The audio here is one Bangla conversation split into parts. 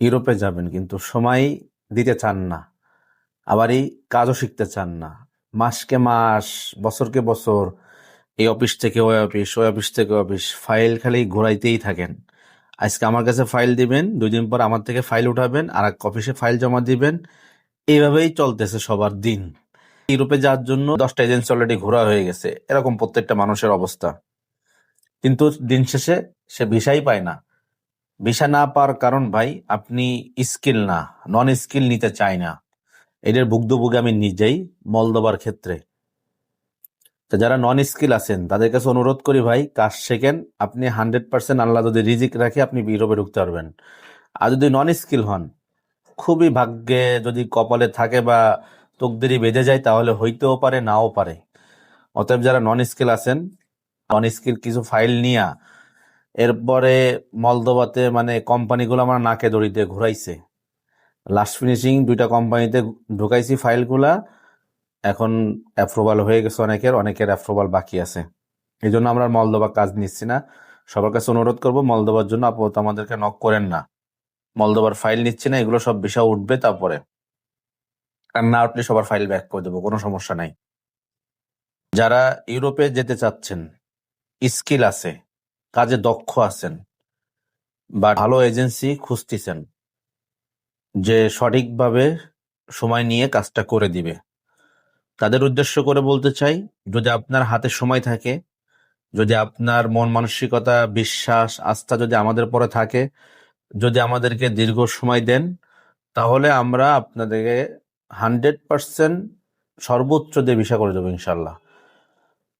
ইউরোপে যাবেন, কিন্তু সময় দিতে চান না। আবার এই কাজও শিখতে চান না। মাসকে মাস, বছরকে বছর, এই অফিস থেকে ওই অফিস ওই অফিস থেকে অফিস, ফাইল খালি ঘোরাইতেই থাকেন। আজকে আমার কাছে ফাইল দিবেন দুই দিন পর আমার থেকে ফাইল উঠাবেন, আর এক অফিসে ফাইল জমা দিবেন। এইভাবেই চলতেছে সবার দিন। ইউরোপে যাওয়ার জন্য দশটা এজেন্সি অলরেডি ঘোরা হয়ে গেছে। এরকম প্রত্যেকটা মানুষের অবস্থা। কিন্তু দিন শেষে সে ভিসাই পায় না। ভিসা না পাওয়ার কারণ ভাই, আপনি স্কিল না নন স্কিল নিতে চাই না। এদের ভুক্তভোগী আমি নিজেই মলদোবার ক্ষেত্রে। তো যারা নন স্কিল আছেন, তাদের কাছে অনুরোধ করি ভাই, কাজ শেখেন, আপনি হান্ড্রেড পার্সেন্ট আল্লাহ যদি রিজিক রাখে, আপনি ইউরোপে ঢুকতে পারবেন। আর যদি নন স্কিল হন, খুবই ভাগ্যে যদি কপালে থাকে বা তকদিরি বেঁধে যায়, তাহলে হইতেও পারে, নাও পারে। অতএব যারা নন স্কিল আছেন নন স্কিল কিছু ফাইল নিয়া এরপরে মলদোবাতে মানে কোম্পানিগুলো আমার নাকে দড়িতে ঘুরাইছে। লাস্ট ফিনিশিং দুইটা কোম্পানিতে ঢুকাইছি ফাইলগুলা। এখন অ্যাপ্রুভাল হয়ে গেছে অনেকের অনেকের অ্যাপ্রুভাল বাকি আছে। এই জন্য আমরা মলদোবা কাজ নিচ্ছি না। সবার কাছে অনুরোধ করব মলদোবার জন্য আপাতত আমাদেরকে নক করেন না। মলদোবার ফাইল নিচ্ছি না, এগুলো সব বিষয় উঠবে তারপরে। আর না উঠলে সবার ফাইল ব্যাক করে দেবো, কোনো সমস্যা নাই। যারা ইউরোপে যেতে চাচ্ছেন, স্কিল আছে কাজে দক্ষ আছেন বা ভালো এজেন্সি খুঁজতেছেন যে সঠিকভাবে সময় নিয়ে কাজটা করে দিবে। তাদের উদ্দেশ্য করে বলতে চাই, যদি আপনার হাতে সময় থাকে, যদি আপনার মন মানসিকতা, বিশ্বাস, আস্থা যদি আমাদের পরে থাকে, যদি আমাদেরকে দীর্ঘ সময় দেন, তাহলে আমরা আপনাদেরকে হান্ড্রেড পার্সেন্ট সর্বোচ্চ দিয়ে বিষয় করে দেবো ইনশাল্লাহ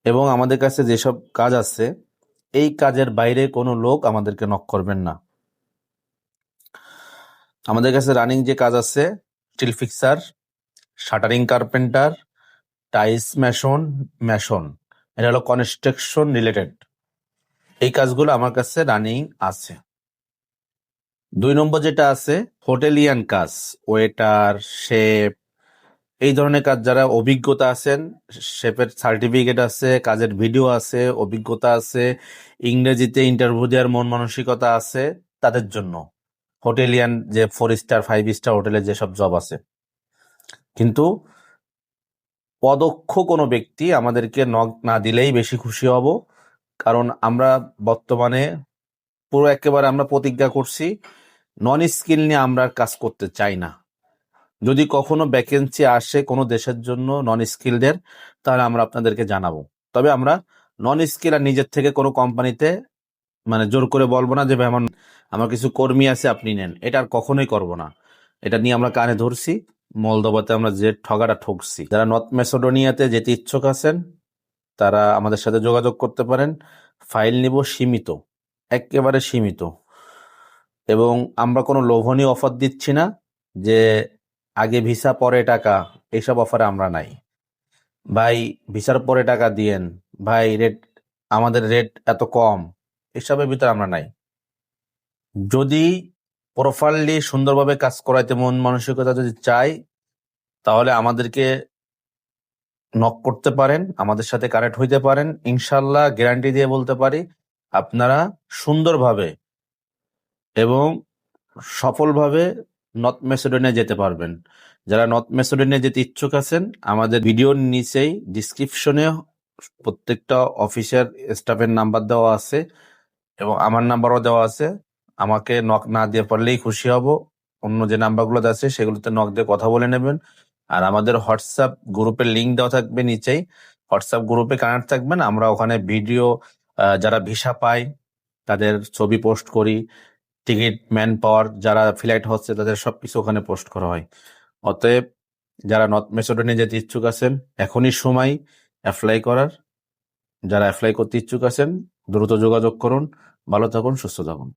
এবং আমাদের কাছে যেসব কাজ আছে এই কাজের বাইরে কোনো লোক আমাদেরকে নক করবেন না। আমাদের কাছে রানিং যে কাজ আছে steel fixer shuttering carpenter tiles mason mason এটা হলো কনস্ট্রাকশন রিলেটেড এই কাজগুলো আমার কাছে রানিং আছে। দুই নম্বর যেটা আছে হোটেলিয়ান কাজ ওয়েটার শেফ এই ধরনের কাজ যারা অভিজ্ঞতা আছেন, শেফের সার্টিফিকেট আছে, কাজের ভিডিও আছে, অভিজ্ঞতা আছে, ইংরেজিতে ইন্টারভিউ দেওয়ার মন মানসিকতা আছে, তাদের জন্য। হোটেলিয়ান যে ফোর স্টার ফাইভ স্টার হোটেলের যেসব জব আছে। কিন্তু পদক্ষ কোনো ব্যক্তি আমাদেরকে নক না দিলেই বেশি খুশি হব। কারণ আমরা বর্তমানে পুরো একেবারে আমরা প্রতিজ্ঞা করছি নন স্কিল নিয়ে আমরা কাজ করতে চাই না। যদি কখনো ভ্যাকেন্সি আসে কোনো দেশের জন্য নন স্কিলদের তাহলে আমরা আপনাদেরকে জানাব। তবে আমরা নন স্কিল আর নিজের থেকে কোনো কোম্পানিতে মানে জোর করে বলব না যে, ভাই, আমার আমার কিছু কর্মী আছে, আপনি নেন। এটা আর কখনোই করব না। এটা নিয়ে আমরা কানে ধরছি, মলদোবাতে আমরা যে ঠগাটা ঠকছি। যারা নর্থ মেসোডোনিয়াতে যেতে ইচ্ছুক আছেন, তারা আমাদের সাথে যোগাযোগ করতে পারেন। ফাইল নিব সীমিত, একেবারে সীমিত। এবং আমরা কোনো লোভনীয় অফার দিচ্ছি না যে আগে ভিসা, পরে টাকা এইসব অফারে আমরা নাই। ভাই, ভিসার পরে টাকা দিয়েন। ভাই রেট আমাদের রেট এত কম, এসবের ভিতরে আমরা নাই। যদি প্রপারলি সুন্দরভাবে কাজ করাইতে মন মানসিকতা যদি চাই, তাহলে আমাদেরকে নক করতে পারেন, আমাদের সাথে কানেক্ট হইতে পারেন। ইনশাল্লাহ গ্যারান্টি দিয়ে বলতে পারি, আপনারা সুন্দরভাবে এবং সফলভাবে নর্থ মেসিডোনিয়া যেতে পারবেন। যারা নর্থ মেসিডোনিয়া যেতে ইচ্ছুক আছেন, আমাদের ভিডিওর নিচেই ডিসক্রিপশনে প্রত্যেকটা অফিসের স্টাফের নাম্বার দেওয়া আছে এবং আমার নাম্বারও দেওয়া আছে। আমাকে নক না দিয়ে পারলেই খুশি হব। অন্য যে নাম্বারগুলো আছে, সেগুলোতে নক দিয়ে কথা বলে নেবেন। আর আমাদের হোয়াটসঅ্যাপ গ্রুপের লিঙ্ক দেওয়া থাকবে নিচেই। হোয়াটসঅ্যাপ গ্রুপে কানেক্ট থাকবেন, আমরা ওখানে ভিডিও যারা ভিসা পায়, তাদের ছবি পোস্ট করি। টিকিট ম্যান পাওয়ার যারা ফ্লাইট হচ্ছে তাদের সবকিছু ওখানে পোস্ট করা হয়। অতএব যারা নর্থ মেসোডোনিয়া যেতে ইচ্ছুক আছেন, এখনই সময় অ্যাপ্লাই করার। যারা অ্যাপ্লাই করতে ইচ্ছুক আছেন, দ্রুত যোগাযোগ করুন। ভালো থাকুন, সুস্থ থাকুন।